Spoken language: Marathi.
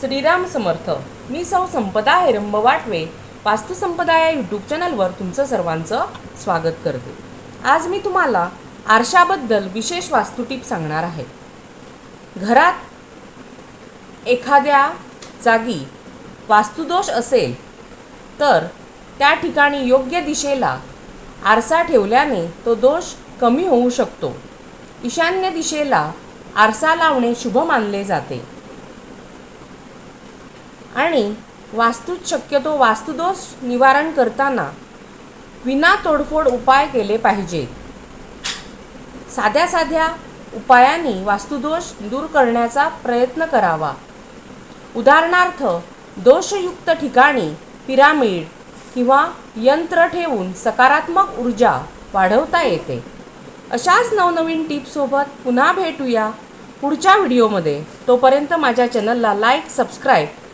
श्रीराम समर्थ. मी सौ संपदा हेरंब वाटवे. वास्तुसंपदा या यूट्यूब चॅनलवर तुमचं सर्वांचं स्वागत करते. आज मी तुम्हाला आरशाबद्दल विशेष वास्तू टीप सांगणार आहे. घरात एखाद्या जागी वास्तुदोष असेल तर त्या ठिकाणी योग्य दिशेला आरसा ठेवल्याने तो दोष कमी होऊ शकतो. ईशान्य दिशेला आरसा लावणे शुभ मानले जाते. आणि वास्तूत शक्यतो वास्तुदोष निवारण करताना विना तोडफोड उपाय केले पाहिजेत साध्या साध्या उपायांनी वास्तुदोष दूर करण्याचा प्रयत्न करावा. उदाहरणार्थ दोषयुक्त ठिकाणी पिरामिड किंवा यंत्र ठेवून सकारात्मक ऊर्जा वाढवता येते. अशाच नवनवीन टिप्ससोबत पुन्हा भेटूया पुढच्या व्हिडिओमध्ये. तोपर्यंत माझ्या चॅनलला लाईक सबस्क्राईब